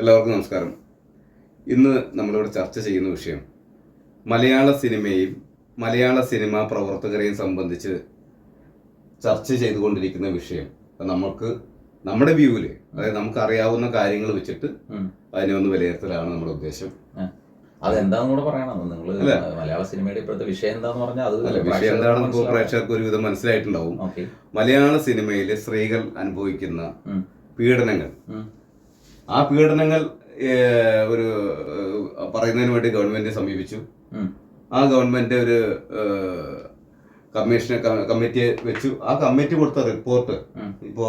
എല്ലാവർക്കും നമസ്കാരം. ഇന്ന് നമ്മളിവിടെ ചർച്ച ചെയ്യുന്ന വിഷയം മലയാള സിനിമയും മലയാള സിനിമാ പ്രവർത്തകരെയും സംബന്ധിച്ച് ചർച്ച ചെയ്തുകൊണ്ടിരിക്കുന്ന വിഷയം. നമുക്ക് നമ്മുടെ വ്യൂവിൽ അതായത് നമുക്ക് അറിയാവുന്ന കാര്യങ്ങൾ വെച്ചിട്ട് അതിനെ ഒന്ന് വിലയിരുത്തലാണ് നമ്മുടെ ഉദ്ദേശം. അതെന്താന്ന് കൂടെ പറയണം. നിങ്ങൾ മലയാള സിനിമയുടെ ഇപ്പോഴത്തെ വിഷയം എന്താന്ന് പറഞ്ഞാൽ അത് വിഷയം എന്താണെന്ന് പ്രേക്ഷകർക്ക് ഒരുവിധം മനസ്സിലായിട്ടുണ്ടാവും. മലയാള സിനിമയിലെ സ്ത്രീകൾ അനുഭവിക്കുന്ന പീഡനങ്ങൾ. ആ പീഡനങ്ങൾ ഒരു പറയുന്നതിന് വേണ്ടി ഗവൺമെന്റിനെ സമീപിച്ചു. ആ ഗവൺമെന്റ് ഒരു കമ്മീഷൻ കമ്മീഷനെ കമ്മിറ്റിയെ വെച്ചു. ആ കമ്മിറ്റി കൊടുത്ത റിപ്പോർട്ട് ഇപ്പോ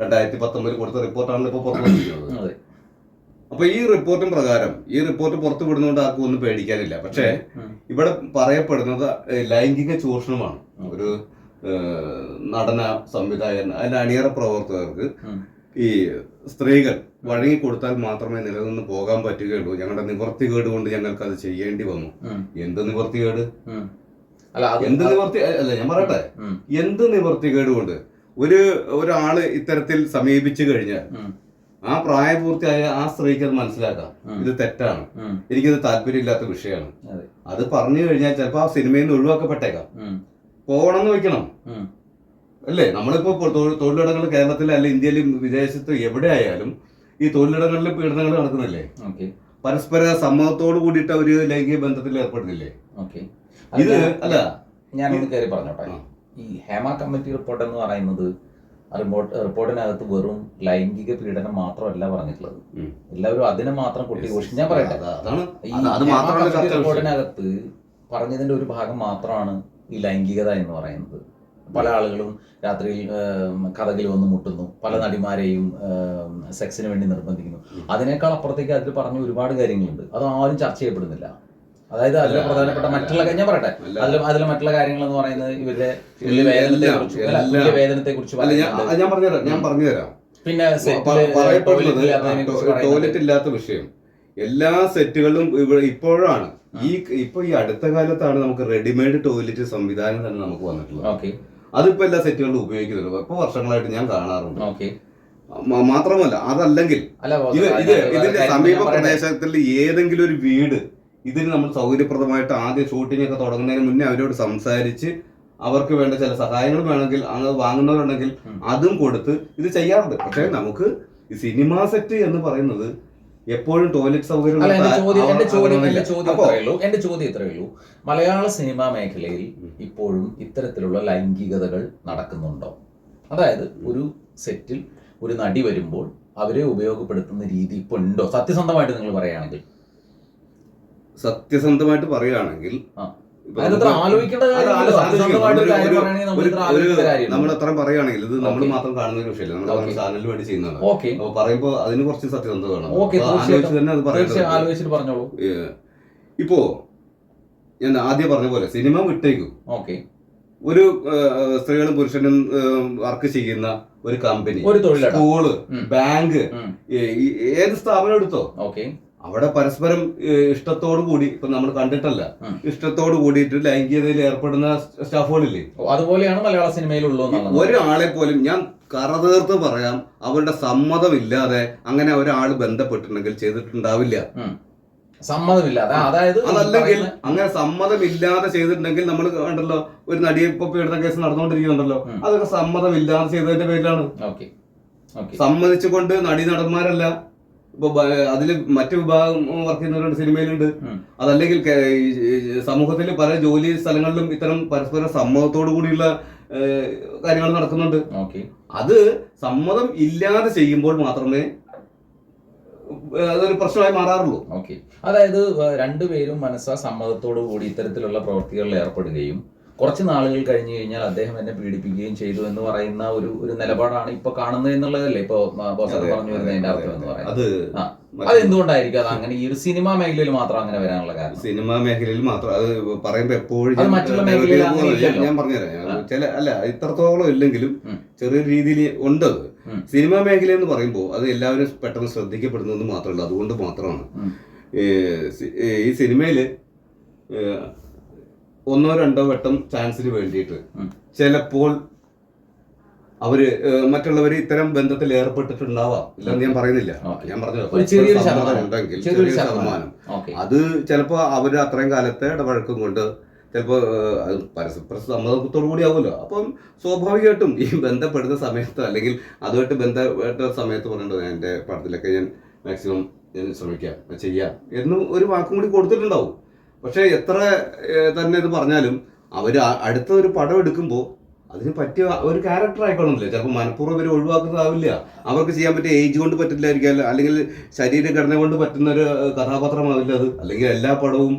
രണ്ടായിരത്തി പത്തൊമ്പതിൽ കൊടുത്ത റിപ്പോർട്ടാണ് ഇപ്പോൾ പുറത്തു വന്നിരിക്കുന്നത്. അതെ. അപ്പൊ ഈ റിപ്പോർട്ടും പ്രകാരം ഈ റിപ്പോർട്ട് പുറത്തു വിടുന്നതുകൊണ്ട് ആർക്കും ഒന്നും പേടിക്കാനില്ല. പക്ഷേ ഇവിടെ പറയപ്പെടുന്നത് ലൈംഗിക ചൂഷണമാണ്. ഒരു നടന സംവിധായകൻ അതിന്റെ അണിയറ പ്രവർത്തകർക്ക്. ഈ സ്ത്രീകൾ വഴങ്ങി കൊടുത്താൽ മാത്രമേ നിലനിന്ന് പോകാൻ പറ്റുകയുള്ളൂ. ഞങ്ങളുടെ നിവർത്തി കേട് കൊണ്ട് ഞങ്ങൾക്ക് അത് ചെയ്യേണ്ടി വന്നു. എന്ത് നിവർത്തി കേട്? അല്ല എന്ത് നിവർത്തി? അല്ല ഞാൻ പറയട്ടെ. എന്ത് നിവർത്തി കേട് കൊണ്ട്? ഒരു ഒരാൾ ഇത്തരത്തിൽ സമീപിച്ചു കഴിഞ്ഞാൽ ആ പ്രായപൂർത്തിയായ ആ സ്ത്രീക്ക് അത് മനസ്സിലാക്കാം. ഇത് തെറ്റാണ്. എനിക്കിത് താല്പര്യമില്ലാത്ത വിഷയമാണ്. അതെ. പറഞ്ഞു കഴിഞ്ഞാൽ ചിലപ്പോൾ ആ സിനിമയിൽ നിന്ന് ഒഴിവാക്കപ്പെട്ടേക്കാം. പോകണം എന്ന് വെക്കണം. അല്ലേ? നമ്മളിപ്പോ തൊഴിലിടങ്ങൾ കേരളത്തിൽ അല്ലെ ഇന്ത്യയിലും വിദേശത്ത് എവിടെ ആയാലും ഈ തൊഴിലിടങ്ങളിൽ പീഡനങ്ങൾ നടക്കുന്നില്ലേ പരസ്പര സമ്മതത്തോട് കൂടിയിട്ട് അവർ ലൈംഗിക ബന്ധത്തിൽ ഏർപ്പെടുന്നില്ലേ? ഇത് അല്ല. ഞാൻ ഒന്ന് കയറി പറഞ്ഞോട്ടെ. ഈ ഹേമ കമ്മിറ്റി റിപ്പോർട്ട് എന്ന് പറയുന്നത് റിപ്പോർട്ട് റിപ്പോർട്ടിനകത്ത് വെറും ലൈംഗിക പീഡനം മാത്രമല്ല പറഞ്ഞിട്ടുള്ളത്. എല്ലാവരും അതിനെ മാത്രം കൊട്ടിഘോഷിച്ച് ഞാൻ പറയട്ടെ. ഈ ഹേമ കമ്മിറ്റി. റിപ്പോർട്ടിനകത്ത് പറഞ്ഞതിന്റെ ഒരു ഭാഗം മാത്രമാണ് ഈ ലൈംഗികത എന്ന് പറയുന്നത്. പല ആളുകളും രാത്രിയിൽ കഥകളിൽ കഥകിൽ വന്ന് മുട്ടുന്നു. പല നടിമാരെയും സെക്സിന് വേണ്ടി നിർബന്ധിക്കുന്നു. അതിനേക്കാൾ അപ്പുറത്തേക്ക് അതിൽ പറഞ്ഞ ഒരുപാട് കാര്യങ്ങളുണ്ട്. അത് ആരും ചർച്ച ചെയ്യപ്പെടുന്നില്ല. അതായത് അതിലെ പ്രധാനപ്പെട്ട മറ്റുള്ള ഞാൻ പറയട്ടെ. അതിൽ അതിലെ മറ്റുള്ള കാര്യങ്ങൾ എന്ന് പറയുന്നത് ഇവരുടെ വേദനത്തെ കുറിച്ച് വേദനത്തെ കുറിച്ച് ഞാൻ പറഞ്ഞുതരാം ഞാൻ പറഞ്ഞുതരാം. പിന്നെ. ടോയ്ലറ്റ് ഇല്ലാത്ത വിഷയം. എല്ലാ സെറ്റുകളും ഇവിടെ ഇപ്പോഴാണ്. ഈ ഇപ്പൊ ഈ അടുത്ത കാലത്താണ് നമുക്ക് റെഡിമെയ്ഡ് ടോയ്ലറ്റ് സംവിധാനം തന്നെ നമുക്ക് വന്നിട്ടുള്ളത്. അതിപ്പോ എല്ലാ സെറ്റുകളിലും ഉപയോഗിക്കുന്നുണ്ട്. ഇപ്പൊ വർഷങ്ങളായിട്ട് ഞാൻ കാണാറുണ്ട്. ഓക്കെ. മാത്രമല്ല അതല്ലെങ്കിൽ ഇത് ഇത് ഇതിന്റെ സമീപ. പ്രദേശത്തിൽ ഏതെങ്കിലും ഒരു വീട് ഇതിന് നമ്മൾ സൗകര്യപ്രദമായിട്ട് ആദ്യം ഷൂട്ടിംഗ് ഒക്കെ തുടങ്ങുന്നതിന് മുന്നേ അവരോട് സംസാരിച്ച് അവർക്ക് വേണ്ട ചില സഹായങ്ങൾ വേണമെങ്കിൽ അങ്ങ് വാങ്ങുന്നവരുണ്ടെങ്കിൽ അതും കൊടുത്ത് ഇത് ചെയ്യാറുണ്ട്. പക്ഷേ നമുക്ക് സിനിമാ സെറ്റ് എന്ന് പറയുന്നത് എപ്പോഴും ടോയ്ലറ്റ് സൗകര്യം അല്ല എന്റെ ചോദ്യം എന്റെ ചോദ്യം എന്റെ ചോദ്യം അപ്പോ ഇത്രയേ ഉള്ളൂ. എന്റെ ചോദ്യം ഇത്രയേ ഉള്ളൂ. മലയാള സിനിമാ മേഖലയിൽ ഇപ്പോഴും ഇത്തരത്തിലുള്ള ലൈംഗികതകൾ നടക്കുന്നുണ്ടോ? അതായത് ഒരു സെറ്റിൽ ഒരു നടി വരുമ്പോൾ അവരെ ഉപയോഗപ്പെടുത്തുന്ന രീതി ഇപ്പൊ ഉണ്ടോ? സത്യസന്ധമായിട്ട് നിങ്ങൾ പറയുകയാണെങ്കിൽ. സത്യസന്ധമായിട്ട് പറയുകയാണെങ്കിൽ നമ്മൾ അത്ര പറയുകയാണെങ്കിൽ ഇത് നമ്മൾ മാത്രം കാണുന്ന ഒരു വിഷയമല്ല. നമ്മൾ. ചാനലിന് വേണ്ടി ചെയ്യുന്നതാണ്. പറയുമ്പോ അതിന് കുറച്ച് സത്യസന്ധത വേണം. ആലോചിച്ച് തന്നെ അത് പറയുന്നത് ഇപ്പോ ഞാൻ ആദ്യം പറഞ്ഞ പോലെ സിനിമ വിട്ടേക്കും. ഓക്കെ ഒരു സ്ത്രീകളും പുരുഷനും വർക്ക് ചെയ്യുന്ന ഒരു കമ്പനി ഒരു സ്കൂൾ ബാങ്ക് ഏത് സ്ഥാപനം എടുത്തോ? ഓക്കെ അവിടെ പരസ്പരം ഇഷ്ടത്തോടു കൂടി ഇപ്പൊ നമ്മൾ കണ്ടിട്ടല്ല ഇഷ്ടത്തോട് കൂടിയിട്ട് ലൈംഗികതയിൽ ഏർപ്പെടുന്ന സ്റ്റാഫുകളില്ലേ? അതുപോലെയാണ് മലയാള സിനിമയിലുള്ളൂ എന്നുള്ളത് ഒരാളെ പോലും ഞാൻ കറതീർത്ത് പറയാം അവരുടെ സമ്മതമില്ലാതെ അങ്ങനെ ഒരാൾ ബന്ധപ്പെട്ടിട്ടുണ്ടെങ്കിൽ ചെയ്തിട്ടുണ്ടാവില്ല. സമ്മതമില്ലാതെ അതായത് അതല്ലെങ്കിൽ അങ്ങനെ സമ്മതമില്ലാതെ ചെയ്തിട്ടുണ്ടെങ്കിൽ നമ്മൾ കണ്ടല്ലോ ഒരു നടിയെ ഇപ്പൊ എടുത്ത കേസ് നടന്നുകൊണ്ടിരിക്കുന്നുണ്ടല്ലോ അതൊക്കെ സമ്മതമില്ലാതെ ചെയ്തതിന്റെ പേരിലാണ്. സമ്മതിച്ചുകൊണ്ട് നടി നടന്മാരല്ല ഇപ്പൊ അതിൽ അതിൽ മറ്റു വിഭാഗം വർക്ക് ചെയ്യുന്നവരുണ്ട് സിനിമയിലുണ്ട്. അതല്ലെങ്കിൽ സമൂഹത്തിൽ പല ജോലി സ്ഥലങ്ങളിലും ഇത്തരം പരസ്പര സമ്മതത്തോടു കൂടിയുള്ള കാര്യങ്ങൾ നടക്കുന്നുണ്ട്. ഓക്കെ. അത് സമ്മതം ഇല്ലാതെ ചെയ്യുമ്പോൾ മാത്രമേ അതൊരു പ്രശ്നമായി മാറാറുള്ളൂ. ഓക്കെ. അതായത് രണ്ടുപേരും മനസ്സാ സമ്മതത്തോടു കൂടി ഇത്തരത്തിലുള്ള പ്രവൃത്തികളിൽ ഏർപ്പെടുകയും കുറച്ച് നാളുകൾ കഴിഞ്ഞു കഴിഞ്ഞാൽ അദ്ദേഹം എന്നെ പീഡിപ്പിക്കുകയും ചെയ്തു എന്ന് പറയുന്ന ഒരു ഒരു നിലപാടാണ് ഇപ്പൊ കാണുന്നത് എന്നുള്ളതല്ലേ? ഇപ്പൊ ബോസ് പറഞ്ഞു വരുന്നതിന്റെ അർത്ഥം എന്ന് പറയുന്നത്. അത് എന്തുകൊണ്ടായിരിക്കും? അത് അങ്ങനെ ഈ ഒരു സിനിമാ മേഖലയിൽ മാത്രം അങ്ങനെ വരാനുള്ള കാരണം. സിനിമാ മേഖലയിൽ മാത്രം അത് പറയുമ്പോ എപ്പോഴും ഞാൻ- മറ്റുള്ള മേഖലയിൽ ഞാൻ- പറഞ്ഞുതരാം. ചില അല്ല ഇത്രത്തോളം ഇല്ലെങ്കിലും. ചെറിയ രീതിയിൽ ഉണ്ട് അത്. സിനിമാ മേഖല എന്ന് പറയുമ്പോൾ അത് എല്ലാവരും പെട്ടെന്ന് ശ്രദ്ധിക്കപ്പെടുന്നത് മാത്രമല്ല. അതുകൊണ്ട് മാത്രമാണ്. ഈ സിനിമയിൽ ഒന്നോ രണ്ടോ വട്ടം ചാൻസിന് വേണ്ടിയിട്ട്. ചിലപ്പോൾ അവർ മറ്റുള്ളവർ മറ്റുള്ളവര് ഇത്തരം ബന്ധത്തിൽ ഏർപ്പെട്ടിട്ടുണ്ടാവാം. ഇല്ലെന്ന് ഞാൻ പറയുന്നില്ല. ഞാൻ പറഞ്ഞു ചെറിയൊരു ശതമാനം. അത് ചിലപ്പോ അവർ അത്രയും കാലത്തെ ഇടപഴക്കം കൊണ്ട് ചിലപ്പോ പരസ്പര സമ്മതത്തോടു കൂടി ആവുമല്ലോ. അപ്പം സ്വാഭാവികമായിട്ടും ഈ ബന്ധപ്പെടുന്ന സമയത്ത് അല്ലെങ്കിൽ അതുമായിട്ട് ബന്ധപ്പെട്ട സമയത്ത് പറയേണ്ടത് എന്റെ പടത്തിലൊക്കെ ഞാൻ മാക്സിമം ഞാൻ ശ്രമിക്കാം ചെയ്യാം എന്ന് ഒരു വാക്കും കൂടി കൊടുത്തിട്ടുണ്ടാവും. പക്ഷേ എത്ര തന്നെ ഇത് പറഞ്ഞാലും അവർ അടുത്ത ഒരു പടം എടുക്കുമ്പോൾ അതിന് പറ്റിയ ഒരു ക്യാരക്ടർ ആയിക്കോണമെന്നില്ല ചിലപ്പോൾ മനഃപൂർവം ഇവർ ഒഴിവാക്കുന്നതാവില്ല. അവർക്ക് ചെയ്യാൻ പറ്റിയ ഏജ് കൊണ്ട് പറ്റില്ലായിരിക്കാം. അല്ലെങ്കിൽ ശരീരഘടന കൊണ്ട് പറ്റുന്ന ഒരു കഥാപാത്രമാവില്ല അത്. അല്ലെങ്കിൽ എല്ലാ പടവും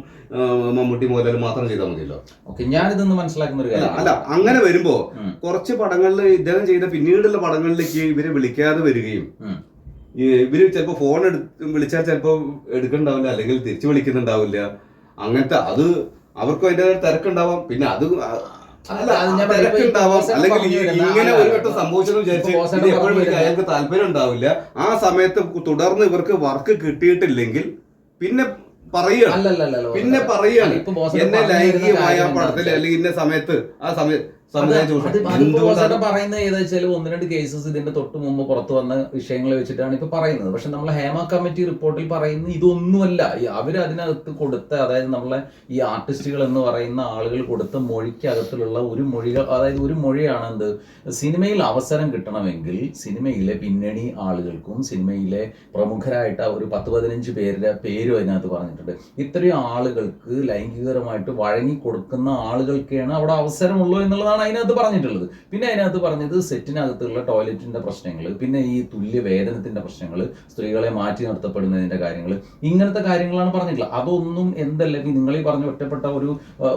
മമ്മൂട്ടി മോഹൻലാൽ മാത്രം ചെയ്താൽ മതിയല്ലോ. ഓക്കെ ഞാനിതൊന്ന് മനസ്സിലാക്കുന്ന ഒരു അല്ല അങ്ങനെ വരുമ്പോ കുറച്ച് പടങ്ങളിൽ ഇദ്ദേഹം ചെയ്ത പിന്നീടുള്ള പടങ്ങളിലേക്ക് ഇവരെ വിളിക്കാതെ വരികയും ഇവർ ചിലപ്പോ ഫോൺ എടുത്ത് വിളിച്ചാൽ ചിലപ്പോ എടുക്കണ്ടാവില്ല അല്ലെങ്കിൽ തിരിച്ചു വിളിക്കുന്നുണ്ടാവില്ല. അങ്ങനത്തെ അത് അവർക്കും അതിന്റെ തിരക്കുണ്ടാവാം. പിന്നെ അത് തിരക്കുണ്ടാവാം. അല്ലെങ്കിൽ ഇങ്ങനെ ഒരു വട്ടം സംഭവിച്ചെന്ന് വിചാരിച്ച് എപ്പോഴും അയാൾക്ക് താല്പര്യം ഉണ്ടാവില്ല. ആ സമയത്ത് തുടർന്ന് ഇവർക്ക് വർക്ക് കിട്ടിയിട്ടില്ലെങ്കിൽ പിന്നെ പറയുകയാണ് പിന്നെ ബോസൻ എന്നെ ലൈംഗികമായ പടത്തിൽ അല്ലെങ്കിൽ ഇന്ന സമയത്ത് ആ സമയത്ത് സമുദായ ചൂഷണം. എന്തുകൊണ്ടാണ് പറയുന്നത് ഏതാ വെച്ചാൽ ഒന്ന് രണ്ട് കേസസ് ഇതിന്റെ തൊട്ട് മുമ്പ് പുറത്തു വന്ന വിഷയങ്ങളെ വെച്ചിട്ടാണ് ഇപ്പൊ പറയുന്നത്. പക്ഷെ നമ്മളെ ഹേമ കമ്മിറ്റി റിപ്പോർട്ടിൽ പറയുന്നത് ഇതൊന്നുമല്ല. അവർ അവർ അതിനകത്ത് കൊടുത്ത അതായത് നമ്മളെ ഈ ആർട്ടിസ്റ്റുകൾ എന്ന് പറയുന്ന ആളുകൾ കൊടുത്ത മൊഴിക്കകത്തിലുള്ള ഒരു മൊഴികൾ അതായത് ഒരു മൊഴിയാണ് എന്ത്? സിനിമയിൽ അവസരം കിട്ടണമെങ്കിൽ സിനിമയിലെ പിന്നണി ആളുകൾക്കും സിനിമയിലെ പ്രമുഖരായിട്ട് ഒരു പത്ത് പതിനഞ്ച് പേരുടെ പേരും അതിനകത്ത് പറഞ്ഞിട്ടുണ്ട്. ഇത്രയും ആളുകൾക്ക് ലൈംഗികപരമായിട്ട് വഴങ്ങി കൊടുക്കുന്ന ആളുകൾക്കാണ് അവിടെ അവസരമുള്ളൂ എന്നുള്ളതാണ് അതിനകത്ത് പറഞ്ഞിട്ടുള്ളത്. പിന്നെ അതിനകത്ത് പറഞ്ഞത് സെറ്റിനകത്തുള്ള ടോയ്ലറ്റിന്റെ പ്രശ്നങ്ങൾ പിന്നെ ഈ തുല്യ വേതനത്തിന്റെ പ്രശ്നങ്ങൾ സ്ത്രീകളെ മാറ്റി നിർത്തപ്പെടുന്നതിന്റെ കാര്യങ്ങൾ ഇങ്ങനത്തെ കാര്യങ്ങളാണ് പറഞ്ഞിട്ടുള്ളത്. അതൊന്നും എന്തല്ല ഇപ്പൊ നിങ്ങൾ ഈ പറഞ്ഞ ഒറ്റപ്പെട്ട ഒരു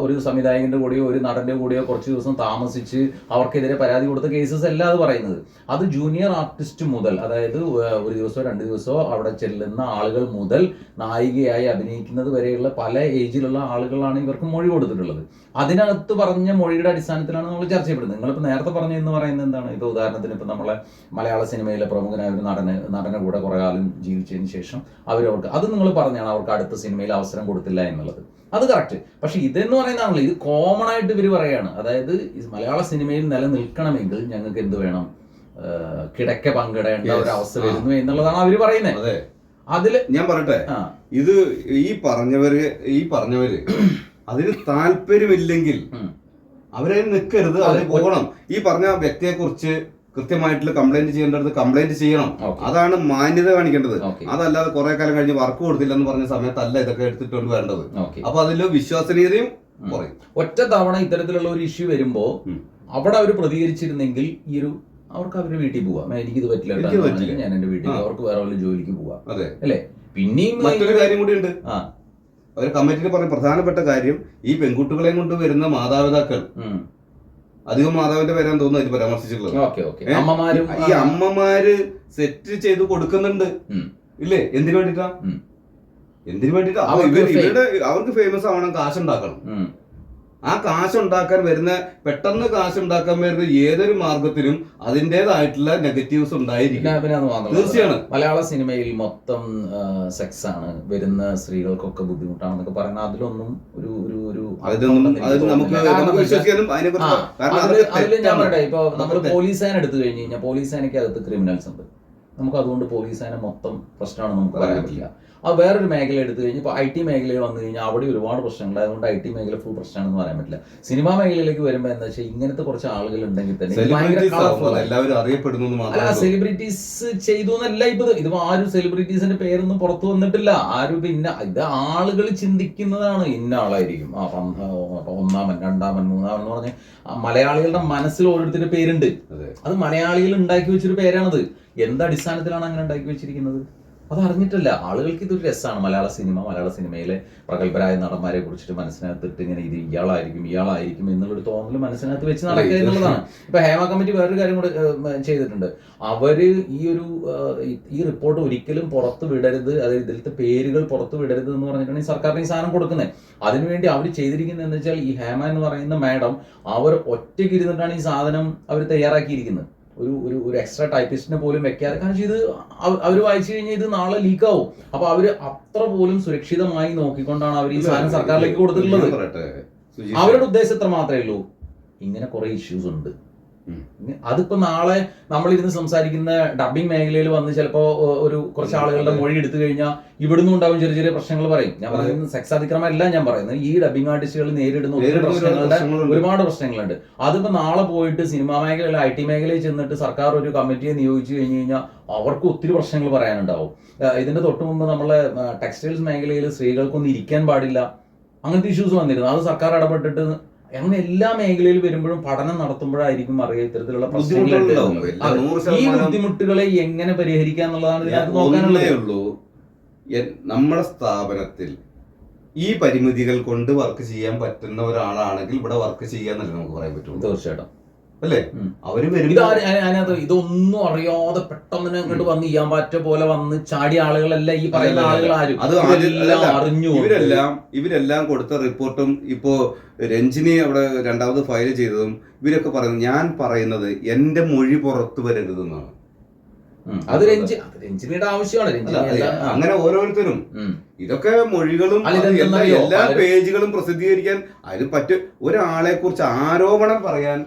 ഒരു സംവിധായകന്റെ കൂടെയോ ഒരു നടന്റെ കൂടെയോ കുറച്ച് ദിവസം താമസിച്ച് അവർക്കെതിരെ പരാതി കൊടുത്ത കേസസ് അല്ല അത് പറയുന്നത്. അത് ജൂനിയർ ആർട്ടിസ്റ്റ് മുതൽ അതായത് ഒരു ദിവസമോ രണ്ട് ദിവസമോ അവിടെ ചെല്ലുന്ന ആളുകൾ മുതൽ നായികയായി അഭിനയിക്കുന്നത് വരെയുള്ള പല ഏജിലുള്ള ആളുകളാണ് ഇവർക്ക് മൊഴി കൊടുത്തിട്ടുള്ളത്. അതിനകത്ത് പറഞ്ഞ മൊഴിയുടെ അടിസ്ഥാനത്തിലാണ് നമ്മൾ ചർച്ച ചെയ്യപ്പെടുന്നത്. നിങ്ങളിപ്പോൾ നേരത്തെ പറഞ്ഞു എന്ന് പറയുന്നത് എന്താണ്? ഇപ്പോൾ ഉദാഹരണത്തിന് ഇപ്പോൾ നമ്മളെ മലയാള സിനിമയിലെ പ്രമുഖനായ ഒരു നടന് നടനെ കൂടെ കുറേ കാലം ജീവിച്ചതിന് ശേഷം അവരവർക്ക് അത് നിങ്ങൾ പറഞ്ഞാണ് അവർക്ക് അടുത്ത സിനിമയിൽ അവസരം കൊടുത്തില്ല എന്നുള്ളത്. അത് കറക്റ്റ് പക്ഷെ ഇതെന്ന് പറയുന്നതാണല്ലോ ഇത് കോമൺ ആയിട്ട് ഇവർ പറയുകയാണ് അതായത് മലയാള സിനിമയിൽ നിലനിൽക്കണമെങ്കിൽ ഞങ്ങൾക്ക് എന്ത് വേണം? കിടക്ക പങ്കിടേണ്ട ഒരു അവസ്ഥ. വരുന്നു എന്നുള്ളതാണ് അവർ പറയുന്നത് അതെ. അതിൽ ഞാൻ പറയട്ടെ? ഇത് ഈ പറഞ്ഞവര് ഈ പറഞ്ഞവര് അതിന് താല്പര്യമില്ലെങ്കിൽ അവരെ നിൽക്കരുത് അവർ അതെ. പോകണം. ഈ പറഞ്ഞ വ്യക്തിയെ കുറിച്ച് കൃത്യമായിട്ടുള്ള കംപ്ലൈന്റ് ചെയ്യേണ്ടത് കംപ്ലൈന്റ് ചെയ്യണം. അതാണ് മാന്യത കാണിക്കേണ്ടത്. അതല്ലാതെ കുറെ കാലം കഴിഞ്ഞ് വർക്ക് കൊടുത്തില്ലെന്ന് പറഞ്ഞ സമയത്തല്ല ഇതൊക്കെ എടുത്തിട്ടുണ്ട് വരേണ്ടത്. ഓക്കെ. അപ്പൊ അതിൽ വിശ്വസനീയതയും കുറയും. ഒറ്റ തവണ ഇത്തരത്തിലുള്ള ഒരു ഇഷ്യൂ വരുമ്പോ. അവിടെ അവർ പ്രതികരിച്ചിരുന്നെങ്കിൽ ഈ ഒരു അവർക്ക് അവരുടെ വീട്ടിൽ പോവാം. എനിക്കിത് പറ്റില്ല. ഞാൻ എന്റെ വീട്ടിൽ. അവർക്ക് വേറെ വല്ല ജോലിക്ക് പോവാം. അതെ. അല്ലേ? പിന്നെയും മറ്റൊരു കാര്യം കൂടി ഉണ്ട്. ആ. അവർ കമ്മിറ്റിയിൽ പറഞ്ഞ പ്രധാനപ്പെട്ട കാര്യം ഈ പെൺകുട്ടികളെയും കൊണ്ട് വരുന്ന മാതാപിതാക്കൾ. അധികം മാതാവിന്റെ പേരാൻ തോന്നുന്നു അതിൽ പരാമർശിച്ചിട്ടുള്ളത്. ഈ അമ്മമാര് സെറ്റ് ചെയ്ത് കൊടുക്കുന്നുണ്ട്. ഇല്ലേ? എന്തിനു വേണ്ടിട്ടാ? എന്തിനു വേണ്ടിട്ടാ? ഇവരുടെ അവർക്ക് ഫേമസ് ആവണം കാശുണ്ടാക്കണം. ആ കാശുണ്ടാക്കാൻ വരുന്ന പെട്ടെന്ന് കാശുണ്ടാക്കാൻ വരുന്ന ഏതൊരു മാർഗത്തിലും അതിന്റെതായിട്ടുള്ള നെഗറ്റീവ്സ് ഉണ്ടായിരിക്കും. തീർച്ചയാണ്. മലയാള സിനിമയിൽ മൊത്തം സെക്സ് ആണ്. വരുന്ന സ്ത്രീകൾക്കൊക്കെ ബുദ്ധിമുട്ടാണെന്നൊക്കെ പറയുന്ന അതിലൊന്നും ഒരു ഒരു ഒരു വിശ്വസിക്കാനും ഞാൻ പറയട്ടെ ഇപ്പൊ നമ്മൾ പോലീസ് സേന എടുത്തു കഴിഞ്ഞു കഴിഞ്ഞാൽ പോലീസ് സേനയ്ക്കകത്ത് ക്രിമിനൽസ് ഉണ്ട്. നമുക്ക് അതുകൊണ്ട് പോലീസ് സേന മൊത്തം പ്രശ്നമാണ് നമുക്ക് പറയാൻ പറ്റില്ല. ആ വേറൊരു മേഖല എടുത്തു കഴിഞ്ഞാൽ ഇപ്പോൾ ഐ ടി മേഖലയിൽ വന്നു കഴിഞ്ഞാൽ അവിടെ ഒരുപാട് പ്രശ്നങ്ങൾ. അതുകൊണ്ട് ഐ ടി മേഖല ഫുൾ പ്രശ്നമാണെന്ന് പറയാൻ പറ്റില്ല. സിനിമാ മേഖലയിലേക്ക് വരുമ്പോൾ എന്താ വെച്ചാൽ ഇങ്ങനത്തെ കുറച്ച് ആളുകൾ ഉണ്ടെങ്കിൽ തന്നെ സെലിബ്രിറ്റീസ് ചെയ്തു എന്നല്ല ഇപ്പൊ ഇത്. ആരും സെലിബ്രിറ്റീസിന്റെ പേരൊന്നും പുറത്തു വന്നിട്ടില്ല. ആരും ഇന്ന ഇത് ആളുകൾ ചിന്തിക്കുന്നതാണ് ഇന്ന ആളായിരിക്കും. ആ ഒന്നാമൻ രണ്ടാമൻ മൂന്നാമൻ എന്ന് പറഞ്ഞ മലയാളികളുടെ മനസ്സിൽ ഓരോരുത്തരുടെ പേരുണ്ട്. അത് മലയാളികൾ ഉണ്ടാക്കി വെച്ചൊരു പേരാണത്. എന്ത് അടിസ്ഥാനത്തിലാണ് അങ്ങനെ ഉണ്ടാക്കി വെച്ചിരിക്കുന്നത്? അത് അറിഞ്ഞിട്ടില്ല ആളുകൾക്ക് ഇതൊരു രസമാണ്. മലയാള സിനിമ മലയാള സിനിമയിലെ പ്രഗത്ഭരായ നടന്മാരെ കുറിച്ചിട്ട് മനസ്സിനകത്തിട്ട് ഇങ്ങനെ ഇത് ഇയാളായിരിക്കും ഇയാളായിരിക്കും എന്നുള്ളൊരു തോന്നൽ മനസ്സിനകത്ത് വെച്ച് നടക്കുക എന്നുള്ളതാണ്. ഇപ്പൊ ഹേമ കമ്മിറ്റി വേറൊരു കാര്യം കൂടെ ചെയ്തിട്ടുണ്ട്. അവർ ഈ ഒരു ഈ- ഈ റിപ്പോർട്ട് ഒരിക്കലും പുറത്ത് വിടരുത്. അതായത് ഇതിലത്തെ പേരുകൾ പുറത്ത് വിടരുത് എന്ന് പറഞ്ഞിട്ടാണ് ഈ സർക്കാരിന് ഈ സാധനം കൊടുക്കുന്നത്. അതിനുവേണ്ടി അവർ ചെയ്തിരിക്കുന്നത് എന്ന് വെച്ചാൽ ഈ ഹേമ എന്ന് പറയുന്ന മാഡം അവർ ഒറ്റയ്ക്ക് ഇരുന്നിട്ടാണ് ഈ സാധനം അവർ തയ്യാറാക്കിയിരിക്കുന്നത്. ഒരു ഒരു ഒരു എക്സ്ട്രാ ടൈപ്പിസ്റ്റിനെ പോലും വെക്കാതെ. കാരണം ഇത് അവർ വായിച്ചു കഴിഞ്ഞാൽ ഇത് നാളെ ലീക്ക് ആവും. അപ്പൊ അവർ അത്ര പോലും സുരക്ഷിതമായി നോക്കിക്കൊണ്ടാണ് അവർ ഈ സാധനം സർക്കാരിലേക്ക് കൊടുത്തിട്ടുള്ളത്. അവരുടെ ഉദ്ദേശം എത്ര മാത്രമേ ഉള്ളൂ. ഇങ്ങനെ കുറെ ഇഷ്യൂസ് ഉണ്ട്. അതിപ്പോ നാളെ നമ്മളിരുന്ന് സംസാരിക്കുന്ന ഡബിംഗ് മേഖലയിൽ വന്ന് ചിലപ്പോ ഒരു കുറച്ച് ആളുകളുടെ മൊഴി എടുത്തു കഴിഞ്ഞാൽ ഇവിടുന്ന് ഉണ്ടാവും ചെറിയ ചെറിയ പ്രശ്നങ്ങൾ പറയും. ഞാൻ പറയുന്നത് സെക്സ് അതിക്രമമല്ല ഞാൻ പറയുന്നത്. ഈ ഡബിംഗ് ആർട്ടിസ്റ്റുകൾ നേരിടുന്ന ഒരുപാട് പ്രശ്നങ്ങളുടെ. ഒരുപാട് പ്രശ്നങ്ങളുണ്ട്. അതിപ്പോ നാളെ പോയിട്ട് സിനിമാ മേഖലയിൽ ഐ ടി മേഖലയിൽ ചെന്നിട്ട് സർക്കാർ ഒരു കമ്മിറ്റിയെ നിയോഗിച്ചു കഴിഞ്ഞു കഴിഞ്ഞാൽ അവർക്ക് ഒത്തിരി പ്രശ്നങ്ങൾ പറയാനുണ്ടാവും. ഇതിന്റെ തൊട്ട് മുമ്പ് നമ്മളെ ടെക്സ്റ്റൈൽസ് മേഖലയിൽ സ്ത്രീകൾക്കൊന്നും ഇരിക്കാൻ പാടില്ല. അങ്ങനത്തെ ഇഷ്യൂസ് വന്നിരുന്നു. അത് സർക്കാർ ഇടപെട്ടിട്ട് അങ്ങനെ എല്ലാ മേഖലയിലും വരുമ്പോഴും പഠനം നടത്തുമ്പോഴായിരിക്കും അറിയാം ഇത്തരത്തിലുള്ള ഈ ബുദ്ധിമുട്ടുകളെ എങ്ങനെ പരിഹരിക്കുക എന്നുള്ളതാണ് ഇതിനകത്ത് നോക്കാനുള്ളത്. ഉള്ളൂ. നമ്മുടെ സ്ഥാപനത്തിൽ ഈ പരിമിതികൾ കൊണ്ട് വർക്ക് ചെയ്യാൻ പറ്റുന്ന ഒരാളാണെങ്കിൽ ഇവിടെ വർക്ക് ചെയ്യാന്നല്ലേ നമുക്ക് പറയാൻ പറ്റുള്ളൂ? തീർച്ചയായിട്ടും. അല്ലേ. അവർ അതിനകത്ത് ഇതൊന്നും അറിയാതെ പെട്ടെന്ന് തന്നെ അങ്ങോട്ട് വന്ന് ചെയ്യാൻ പറ്റ പോലെ വന്ന് ചാടിയ ആളുകളല്ല ഈ പറയുന്ന ആളുകൾ ആരും അത് അറിഞ്ഞു ഇവരെല്ലാം ഇവരെല്ലാം കൊടുത്ത റിപ്പോർട്ടും ഇപ്പോ രഞ്ജിനി അവിടെ രണ്ടാമത് ഫയൽ ചെയ്തതും ഇവരൊക്കെ പറയുന്നത് ഞാൻ പറയുന്നത് എന്റെ മൊഴി പുറത്തു വരരുതെന്നാണ്. അത് രഞ്ജി രഞ്ജിനിയുടെ ആവശ്യമാണ്. അങ്ങനെ ഓരോരുത്തരും. ഇതൊക്കെ മൊഴികളും എല്ലാ പേജുകളും പ്രസിദ്ധീകരിക്കാൻ അതിന് പറ്റും ഒരാളെ കുറിച്ച് ആരോപണം പറയാൻ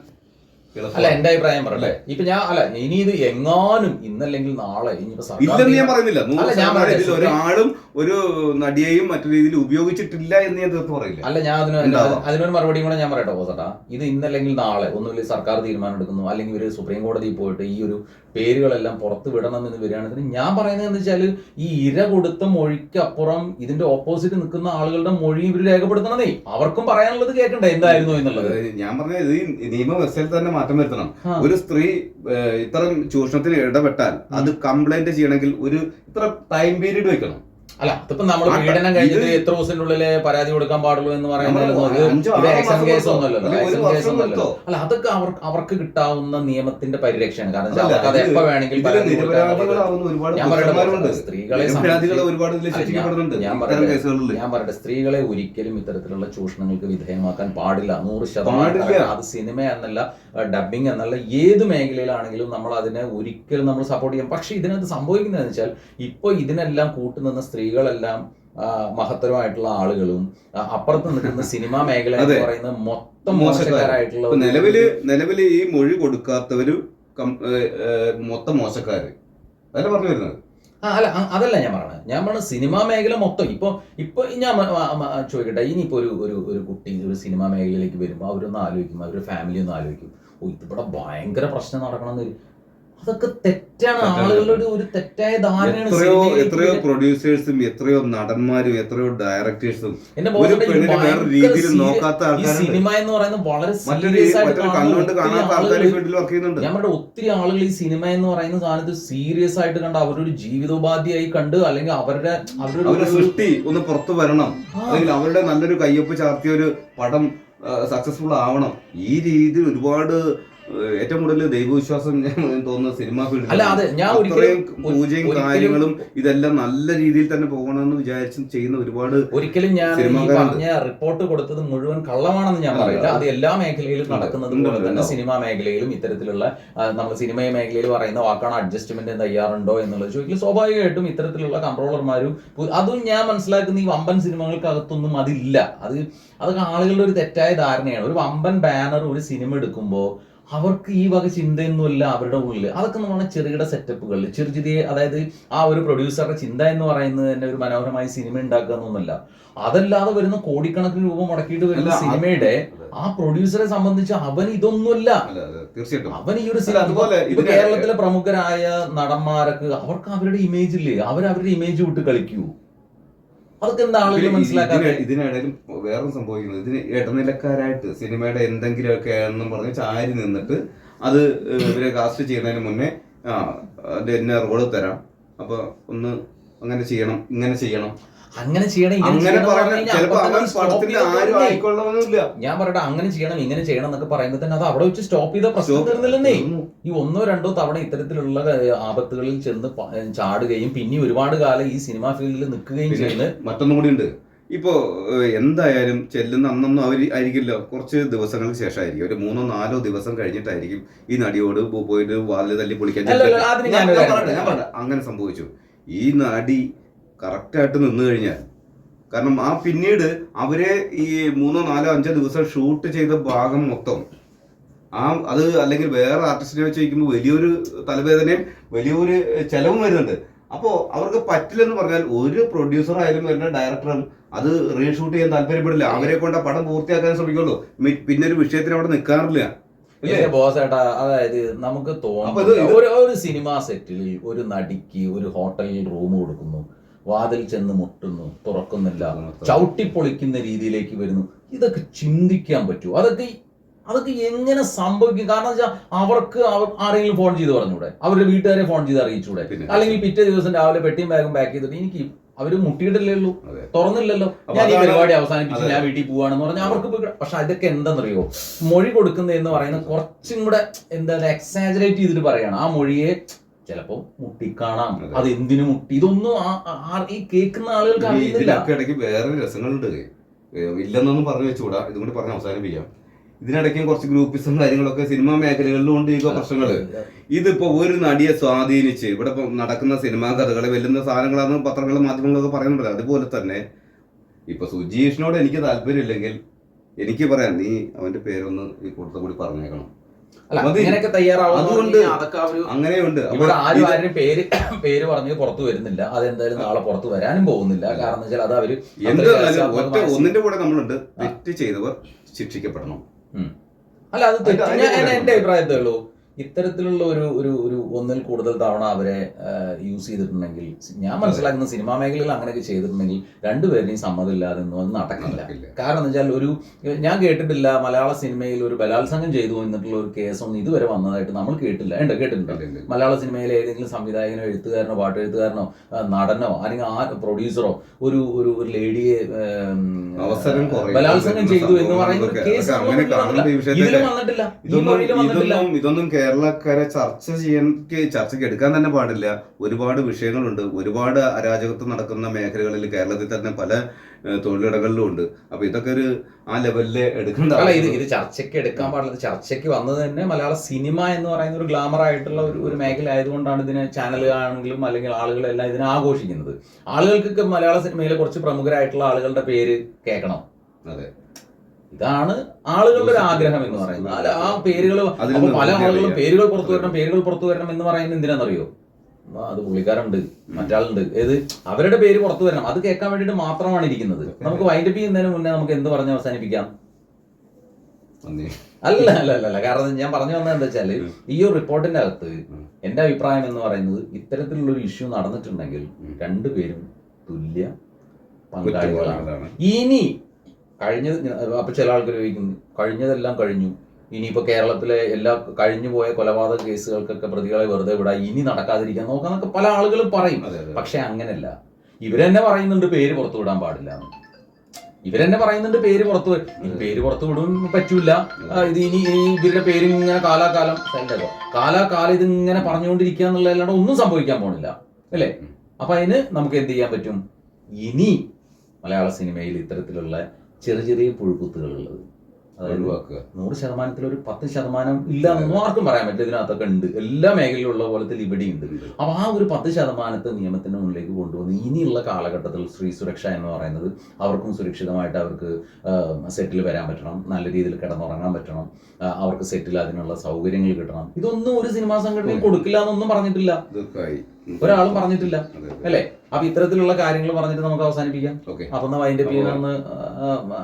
അല്ല. എന്റെ അഭിപ്രായം പറയല്ലേ ഇപ്പൊ ഞാൻ അല്ല ഇനി ഇത് എങ്ങാനും ഇന്നല്ലെങ്കിൽ നാളെ ഇല്ലെന്ന് ഞാൻ പറയുന്നില്ല. അല്ല, ഒരാളും ഒരു നടിയെയും മറ്റു രീതിയിൽ ഉപയോഗിച്ചിട്ടില്ല എന്ന് ഞാൻ തീർത്ത് പറയില്ല. അല്ല ഞാൻ അതിന് അതിനൊരു മറുപടിയും കൂടെ ഞാൻ പറയട്ടെ പോസട്ടാ ഇത് ഇന്നല്ലെങ്കിൽ നാളെ ഒന്നുമില്ല സർക്കാർ തീരുമാനം എടുക്കുന്നു. അല്ലെങ്കിൽ ഒരു സുപ്രീം കോടതിയിൽ പോയിട്ട് ഈ ഒരു പേരുകളെല്ലാം പുറത്ത് വിടണം എന്ന് വരികയാണെങ്കിൽ ഞാൻ പറയുന്നത് എന്ന് വെച്ചാൽ ഈ ഇര കൊടുത്ത മൊഴിക്കപ്പുറം ഇതിന്റെ ഓപ്പോസിറ്റ് നിൽക്കുന്ന ആളുകളുടെ മൊഴി ഇവർ രേഖപ്പെടുത്തണമേ അവർക്കും പറയാനുള്ളത് കേൾക്കണ്ടേ എന്തായിരുന്നു എന്നുള്ളത്? ഞാൻ പറഞ്ഞത് ഈ നിയമ നിയമവ്യവസ്ഥയിൽ തന്നെ മാറ്റം വരുത്തണം. ഒരു സ്ത്രീ ഇത്തരം ചൂഷണത്തിന് ഇടപെട്ടാൽ അത് കംപ്ലൈന്റ് ചെയ്യണമെങ്കിൽ ഒരു ഇത്ര ടൈം പീരീഡ് വെക്കണം. അല്ല അതിപ്പോ നമ്മൾ പീഡനം കഴിഞ്ഞിട്ട് എത്ര ദിവസത്തിന്റെ ഉള്ളിലെ പരാതി കൊടുക്കാൻ പാടുള്ളൂ എന്ന് പറയുന്നത് അല്ല അതൊക്കെ അവർക്ക് അവർക്ക് കിട്ടാവുന്ന നിയമത്തിന്റെ പരിരക്ഷയാണ്. കാരണം അവർക്ക് അത് എപ്പോ പറയട്ടെ, സ്ത്രീകളെ ഞാൻ പറയട്ടെ, സ്ത്രീകളെ ഒരിക്കലും ഇത്തരത്തിലുള്ള ചൂഷണങ്ങൾക്ക് വിധേയമാക്കാൻ പാടില്ല. നൂറ് ശതമാനം അത് സിനിമ എന്നല്ല ഡബിങ് എന്നല്ല ഏത് മേഖലയിലാണെങ്കിലും നമ്മൾ അതിനെ ഒരിക്കലും നമ്മൾ സപ്പോർട്ട് ചെയ്യാം. പക്ഷെ ഇതിനകത്ത് സംഭവിക്കുന്നതെന്ന് വെച്ചാൽ ഇപ്പൊ ഇതിനെല്ലാം കൂട്ടുനിന്ന സ്ത്രീകളെല്ലാം മഹത്തരമായിട്ടുള്ള ആളുകളും അപ്പുറത്ത് നിൽക്കുന്ന സിനിമാ മേഖല എന്ന് പറയുന്ന മൊത്തം മോശക്കാര്. മോശക്കാരായിട്ടുള്ള നിലവിൽ നിലവിൽ ഈ മൊഴി കൊടുക്കാത്തവര് മൊത്തം മോശക്കാര്. അതല്ല പറഞ്ഞു വരുന്നത്? ആ, അല്ല അതല്ല ഞാൻ പറഞ്ഞത്. ഞാൻ പറഞ്ഞ സിനിമാ മേഖല മൊത്തം. ഇപ്പൊ ഇപ്പൊ ഞാൻ ചോദിക്കട്ടെ ഇനിയിപ്പോ ഒരു ഒരു ഒരു കുട്ടി ഒരു സിനിമാ മേഖലയിലേക്ക് വരുമ്പോൾ അവരൊന്ന് ആലോചിക്കും അവരുടെ ഫാമിലി ഒന്ന് ആലോചിക്കും. ഓ ഇതിവിടെ ഭയങ്കര പ്രശ്നം നടക്കണമെന്ന് വരും. അതൊക്കെ തെറ്റാണ്. ആളുകളുടെ ഒരു- ഒരു തെറ്റായ ധാരണയാണ് എത്രയോ എത്രയോ പ്രൊഡ്യൂസേഴ്സും എത്രയോ നടന്മാരും എത്രയോ ഡയറക്ടേഴ്സും ഒരു പെണ്ണിനെ വേറെ രീതിയിൽ നോക്കാത്ത ഈ സിനിമ എന്ന് പറയുന്നത് വളരെ സീരിയസ് ആയിട്ട് ആൾക്കാർ ഞാൻ പറഞ്ഞ ഒത്തിരി ആളുകൾ ഈ സിനിമ എന്ന് പറയുന്ന സാധനത്ത് സീരിയസ് ആയിട്ട് കണ്ട് അവരുടെ ഒരു ജീവിതോപാധിയായി കണ്ട് അല്ലെങ്കിൽ അവരുടെ അവരുടെ സൃഷ്ടി ഒന്ന് പുറത്തു വരണം. അല്ലെങ്കിൽ അവരുടെ നല്ലൊരു കയ്യൊപ്പ് ചാർത്തിയ ഒരു പടം സക്സസ്ഫുൾ ആവണം. ഈ രീതിയിൽ ഒരുപാട് ഏറ്റവും കൂടുതൽ ദൈവവിശ്വാസം തോന്നുന്ന സിനിമാ ഫീൽഡ് അല്ല അതെ ഞാൻ ഒരിക്കലും പൂജയും കാര്യങ്ങളും ഇതെല്ലാം നല്ല രീതിയിൽ തന്നെ പോകണമെന്ന് വിചാരിച്ച് ചെയ്യുന്ന ഒരുപാട് ഒരിക്കലും ഞാൻ. പറഞ്ഞ റിപ്പോർട്ട് കൊടുത്തത് മുഴുവൻ കള്ളമാണെന്ന് ഞാൻ പറയില്ല. അത്. എല്ലാ മേഖലയിലും നടക്കുന്നതും പോലെ തന്നെ. സിനിമാ മേഖലയിലും ഇത്തരത്തിലുള്ള നമ്മൾ സിനിമ മേഖലയിൽ പറയുന്ന വാക്കാണ് അഡ്ജസ്റ്റ്മെന്റ് തയ്യാറുണ്ടോ എന്നുള്ളത് ചോദിക്കും. സ്വാഭാവികമായിട്ടും ഇത്തരത്തിലുള്ള കൺട്രോളർമാരും അതും ഞാൻ മനസ്സിലാക്കുന്ന ഈ വമ്പൻ സിനിമകൾക്കകത്തൊന്നും അതില്ല. അത് അതൊക്കെ ആളുകളുടെ ഒരു തെറ്റായ ധാരണയാണ്. ഒരു വമ്പൻ ബാനർ ഒരു സിനിമ എടുക്കുമ്പോൾ അവർക്ക് ഈ വക ചിന്തയൊന്നുമില്ല അവരുടെ ഉള്ളിൽ അതൊക്കെ എന്ന് പറഞ്ഞാൽ ചെറുകിട സെറ്റപ്പുകൾ ചെറിയ ചെറിയ അതായത് ആ ഒരു പ്രൊഡ്യൂസറുടെ ചിന്ത എന്ന് പറയുന്നത് തന്നെ ഒരു മനോഹരമായ സിനിമ ഉണ്ടാക്കുക എന്നൊന്നുമല്ല. അതല്ലാതെ വരുന്ന കോടിക്കണക്കിന് രൂപ മുടക്കിയിട്ട് വരുന്ന സിനിമയുടെ ആ പ്രൊഡ്യൂസറെ സംബന്ധിച്ച് അവൻ ഇതൊന്നുമല്ല. തീർച്ചയായിട്ടും. അവൻ ഈ ഒരു അതുപോലെ കേരളത്തിലെ പ്രമുഖരായ നടന്മാരൊക്കെ അവർക്ക് അവരുടെ ഇമേജ് ഇല്ലേ? അവർ അവരുടെ ഇമേജ് വിട്ട് കളിക്കൂ. അതൊക്കെ എന്താ ആളുകൾ മനസ്സിലാക്കാതെ ഇതിനിടയിലും വേറെ സംഭവിക്കുന്നത്. ഇതിന് ഇടനിലക്കാരായിട്ട് സിനിമയുടെ എന്തെങ്കിലുമൊക്കെ എന്നും പറഞ്ഞ് ചാരി നിന്നിട്ട് അത് ഇവരെ കാസ്റ്റ് ചെയ്യുന്നതിന് മുന്നേ ആ അതിന്റെ എന്നെ റോൾ തരാം. അപ്പൊ ഒന്ന് അങ്ങനെ ചെയ്യണം ഇങ്ങനെ ചെയ്യണം. അങ്ങനെ ചെയ്യണം ഇങ്ങനെ അങ്ങനെ. ഞാൻ പറയട്ടെ അങ്ങനെ ചെയ്യണം ഇങ്ങനെ ചെയ്യണം എന്നൊക്കെ പറയുമ്പോൾ തന്നെ അത് അവിടെ വെച്ച് സ്റ്റോപ്പ് ചെയ്ത പ്രശ്നം തീർന്നില്ലെന്നേ. ഈ ഒന്നോ രണ്ടോ തവണ ഇത്തരത്തിലുള്ള ആപത്തുകളിൽ ചെന്ന് ചാടുകയും പിന്നെ ഒരുപാട് കാലം ഈ സിനിമാ ഫീൽഡിൽ നിൽക്കുകയും ചെയ്യുന്നത് മറ്റൊന്നും കൂടി ഉണ്ട്. ഇപ്പോ എന്തായാലും ചെല്ലുന്ന അന്നൊന്നും അവർ ആയിരിക്കില്ല. കുറച്ച് ദിവസങ്ങൾക്ക് ശേഷമായിരിക്കും. ഒരു മൂന്നോ നാലോ ദിവസം കഴിഞ്ഞിട്ടായിരിക്കും ഈ നടിയോട് പോയിട്ട് വാതിൽ തല്ലി പൊളിക്കാൻ. അങ്ങനെ സംഭവിച്ചു. ഈ നടി കറക്റ്റായിട്ട് നിന്ന് കഴിഞ്ഞാൽ. കാരണം ആ പിന്നീട് അവരെ ഈ മൂന്നോ നാലോ അഞ്ചോ ദിവസം ഷൂട്ട് ചെയ്ത ഭാഗം മൊത്തം. ആ അത് അല്ലെങ്കിൽ വേറെ ആർട്ടിസ്റ്റിനെ വെച്ച് ചോദിക്കുമ്പോൾ വലിയൊരു തലവേദനയും വലിയൊരു ചെലവും വരുന്നുണ്ട്. അപ്പോൾ അവർക്ക് പറ്റില്ലെന്ന് പറഞ്ഞാൽ ഒരു പ്രൊഡ്യൂസർ ആയാലും വരുന്ന ഡയറക്ടറും അത് റീഷൂട്ട് ചെയ്യാൻ താല്പര്യപ്പെടില്ല. അവരെ കൊണ്ട് പടം പൂർത്തിയാക്കാൻ ശ്രമിക്കുള്ളൂ. പിന്നെ ഒരു വിഷയത്തിന് അവിടെ നിൽക്കാറില്ല. ബോസ് ഏട്ടാ അതായത് നമുക്ക് തോന്നുന്നു ഒരു സിനിമാ സെറ്റിൽ ഒരു നടിക്ക് ഒരു ഹോട്ടലിൽ റൂം കൊടുക്കുന്നു. വാതിൽ ചെന്ന് മുട്ടുന്നു തുറക്കുന്നില്ല ചവിട്ടി പൊളിക്കുന്ന രീതിയിലേക്ക് വരുന്നു. ഇതൊക്കെ ചിന്തിക്കാൻ പറ്റൂ അതൊക്കെ അതൊക്കെ എങ്ങനെ സംഭവിക്കും? കാരണം വെച്ചാൽ അവർക്ക് ആരെങ്കിലും ഫോൺ ചെയ്ത് പറഞ്ഞൂടെ? അവരുടെ വീട്ടുകാരെ ഫോൺ ചെയ്ത് അറിയിച്ചൂടെ. അല്ലെങ്കിൽ പിറ്റേ ദിവസം രാവിലെ പെട്ടിയും ബാഗും പാക്ക് ചെയ്തിട്ട് എനിക്ക് അവർ മുട്ടിയിട്ടില്ലേ ഉള്ളൂ. തുറന്നില്ലല്ലോ. ഞാൻ ഈ പരിപാടി അവസാനിപ്പിച്ച് ഞാൻ വീട്ടിൽ പോവാണെന്ന് പറഞ്ഞാൽ അവർക്ക് പക്ഷെ അതൊക്കെ എന്താണെന്നറിയോ മൊഴി കൊടുക്കുന്നത് എന്ന് പറയുന്നത് കുറച്ചും കൂടെ എന്താ എക്സാജറേറ്റ് ചെയ്തിട്ട് പറയാണ്. ആ മൊഴിയെ ചിലപ്പോ മുട്ടിക്കാണാം. അതെ. എന്തിനു മുട്ടി? ഇതൊന്നും ഈ കേൾക്കുന്ന ആളുകൾക്ക് ഇതിനൊക്കെ ഇടയ്ക്ക് വേറെ രസങ്ങളുണ്ട്. ഇല്ലെന്നൊന്നും പറഞ്ഞു വെച്ചുകൂടാ. ഇതും കൂടി പറഞ്ഞ് അവസാനിപ്പിക്കാം. ഇതിനിടയ്ക്കും കുറച്ച് ഗ്രൂപ്പിസും കാര്യങ്ങളൊക്കെ സിനിമാ മേഖലകളിലും ഉണ്ട് ഈ പ്രശ്നങ്ങൾ ഇതിപ്പോ ഒരു നടിയെ സ്വാധീനിച്ച് ഇവിടെ നടക്കുന്ന സിനിമാ കഥകളെ വെല്ലുന്ന സാധനങ്ങളാണ് പത്രങ്ങളും മാധ്യമങ്ങളൊക്കെ പറയുന്നുണ്ടല്ലോ. അതുപോലെ തന്നെ ഇപ്പൊ സുജീഷിനോട് എനിക്ക് താല്പര്യമില്ലെങ്കിൽ എനിക്ക് പറയാം നീ അവന്റെ പേരൊന്ന് ഈ കൂട്ടത്തിൽ കൂടി പറഞ്ഞേക്കണം. അങ്ങനെയൊക്കെ തയ്യാറാവുന്ന അതുകൊണ്ട് അതൊക്കെ അവർ അങ്ങനെയുണ്ട്. ഇവിടെ ആരും ആരും പേര് പേര് പറഞ്ഞ് പുറത്തു വരുന്നില്ല. അതെന്തായാലും നാളെ പുറത്തു വരാനും പോകുന്നില്ല. കാരണം വെച്ചാൽ അത് അവർ എന്തായാലും ഒറ്റ ഒന്നിന്റെ കൂടെ നമ്മളുണ്ട്. തെറ്റ് ചെയ്തവർ ശിക്ഷിക്കപ്പെടണം. അല്ല അത് തെറ്റ് എന്റെ അഭിപ്രായത്തേ ഉള്ളൂ. ഇത്തരത്തിലുള്ള ഒരു ഒരു ഒരു ഒന്നിൽ കൂടുതൽ തവണ അവരെ യൂസ് ചെയ്തിട്ടുണ്ടെങ്കിൽ ഞാൻ മനസ്സിലാക്കുന്ന സിനിമാ മേഖലയിൽ അങ്ങനെയൊക്കെ ചെയ്തിട്ടുണ്ടെങ്കിൽ രണ്ടുപേരുടെയും സമ്മതമില്ലാതെ ഒന്നും അത് നടക്കില്ല. കാരണം എന്ന് വെച്ചാൽ ഒരു ഞാൻ കേട്ടിട്ടില്ല മലയാള സിനിമയിൽ ഒരു ബലാത്സംഗം ചെയ്തു എന്നിട്ടുള്ള ഒരു കേസൊന്നും ഇതുവരെ വന്നതായിട്ട് നമ്മൾ കേട്ടില്ല. ഉണ്ട് കേട്ടിട്ടുണ്ട്. മലയാള സിനിമയിലെ ഏതെങ്കിലും സംവിധായകനോ എഴുത്തുകാരനോ പാട്ടെഴുത്തുകാരനോ നടനോ അല്ലെങ്കിൽ ആ പ്രൊഡ്യൂസറോ ഒരു ഒരു ഒരു ലേഡിയെ. ബലാത്സംഗം ചെയ്തു എന്ന് പറയുന്ന കേസ് ഇതിലും വന്നിട്ടില്ല. ഇതൊന്നും കേരളക്കാരെ ചർച്ച ചെയ്യാൻ ചർച്ചയ്ക്ക് എടുക്കാൻ തന്നെ പാടില്ല. ഒരുപാട് വിഷയങ്ങളുണ്ട്. ഒരുപാട് അരാജകത്വം നടക്കുന്ന മേഖലകളിൽ കേരളത്തിൽ തന്നെ പല തൊഴിലിടങ്ങളിലും ഉണ്ട്. അപ്പൊ ഇതൊക്കെ ഒരു ആ ലെവലിൽ എടുക്കേണ്ട അല്ല ഇത് ഇത് ചർച്ചയ്ക്ക് എടുക്കാൻ പാടില്ല. ചർച്ചയ്ക്ക് വന്നത് തന്നെ മലയാള സിനിമ എന്ന് പറയുന്ന ഒരു ഗ്ലാമർ ആയിട്ടുള്ള ഒരു ഒരു മേഖല ആയതുകൊണ്ടാണ് ഇതിനെ ചാനലുകളാണെങ്കിലും അല്ലെങ്കിൽ ആളുകളെല്ലാം ഇതിനെ ആഘോഷിക്കുന്നത്. ആളുകൾക്കൊക്കെ മലയാള സിനിമയിലെ കുറച്ച് പ്രമുഖരായിട്ടുള്ള ആളുകളുടെ പേര് കേൾക്കണം. അതെ. ഇതാണ് ആളുകളുടെ ഒരു ആഗ്രഹം എന്ന് പറയുന്നത്. അല്ല ആ പേരുകൾ പല ആളുകളും പേരുകൾ പുറത്തു വരണം പേരുകൾ പുറത്തു വരണം എന്ന് പറയുന്നത് എന്തിനാണെന്നറിയോ? അത് പുള്ളിക്കാരുണ്ട് മറ്റാളുണ്ട്. ഏത്? അവരുടെ പേര് പുറത്തു വരണം. അത് കേൾക്കാൻ വേണ്ടിയിട്ട് മാത്രമാണ് ഇരിക്കുന്നത്. നമുക്ക് വൈൻഡപ്പ് ചെയ്യുന്നതിന് മുന്നേ നമുക്ക് എന്ത് പറഞ്ഞ് അവസാനിപ്പിക്കാം? അല്ല അല്ല അല്ല അല്ല. കാരണം ഞാൻ പറഞ്ഞു വന്നത് എന്താ വെച്ചാൽ ഈ ഒരു റിപ്പോർട്ടിന്റെ അകത്ത്. എന്റെ അഭിപ്രായം എന്ന് പറയുന്നത് ഇത്തരത്തിലുള്ള ഒരു ഇഷ്യൂ നടന്നിട്ടുണ്ടെങ്കിൽ. രണ്ടുപേരും തുല്യ പങ്കാളികളാണ്. ഇനി കഴിഞ്ഞത് അപ്പൊ ചില ആൾക്കാർ ചോദിക്കുന്നു കഴിഞ്ഞതെല്ലാം കഴിഞ്ഞു. ഇനിയിപ്പോ കേരളത്തിലെ എല്ലാ കഴിഞ്ഞു പോയ കൊലപാതക കേസുകൾക്കൊക്കെ പ്രതികളെ വെറുതെ വിടാ ഇനി നടക്കാതിരിക്കാൻ നോക്കാന്നൊക്കെ പല ആളുകളും പറയും. പക്ഷെ അങ്ങനല്ല ഇവരെന്നെ പറയുന്നുണ്ട് പേര് പുറത്തു വിടാൻ പാടില്ല. ഇവരെന്നെ പറയുന്നുണ്ട് പേര് പുറത്തു പേര് പുറത്തു വിടും പറ്റൂല. ഇത് ഇനി ഇവരുടെ പേര് ഇങ്ങനെ കാലാകാലം. കാലാകാലം ഇത് ഇങ്ങനെ പറഞ്ഞുകൊണ്ടിരിക്കുക എന്നുള്ളതല്ലാണ്ട് ഒന്നും സംഭവിക്കാൻ പോണില്ല. അല്ലേ. അപ്പൊ അതിന് നമുക്ക് എന്ത് ചെയ്യാൻ പറ്റും? ഇനി മലയാള സിനിമയിൽ ഇത്തരത്തിലുള്ള ചെറിയ ചെറിയ പുഴുക്കുത്തുകൾ ഉള്ളത് അതായത് ഒഴിവാക്കുക. നൂറ് ശതമാനത്തിൽ ഒരു പത്ത് ശതമാനം ഇല്ല എന്നൊന്നും ആർക്കും പറയാൻ പറ്റില്ല. ഇതിനകത്തൊക്കെ ഉണ്ട്. എല്ലാ മേഖലയിലുള്ള പോലത്തെ ഇവിടെയുണ്ട് അപ്പൊ ആ ഒരു പത്ത് ശതമാനത്തെ നിയമത്തിന്റെ മുന്നിലേക്ക് കൊണ്ടുവന്ന് ഇനിയുള്ള കാലഘട്ടത്തിൽ സ്ത്രീ സുരക്ഷ എന്ന് പറയുന്നത് അവർക്കും സുരക്ഷിതമായിട്ട് അവർക്ക് സെറ്റിൽ വരാൻ പറ്റണം. നല്ല രീതിയിൽ കിടന്നുറങ്ങാൻ പറ്റണം. അവർക്ക് സെറ്റിൽ അതിനുള്ള സൗകര്യങ്ങൾ കിട്ടണം. ഇതൊന്നും ഒരു സിനിമാ സംഘടനയും കൊടുക്കില്ല എന്നൊന്നും പറഞ്ഞിട്ടില്ല. ഒരാളും പറഞ്ഞിട്ടില്ല. അല്ലേ? അപ്പൊ ഇത്തരത്തിലുള്ള കാര്യങ്ങൾ പറഞ്ഞിട്ട് നമുക്ക് അവസാനിപ്പിക്കാം. അപ്പൊ അപ്പ് വൈൻഡപ്പ് വൈൻഡ്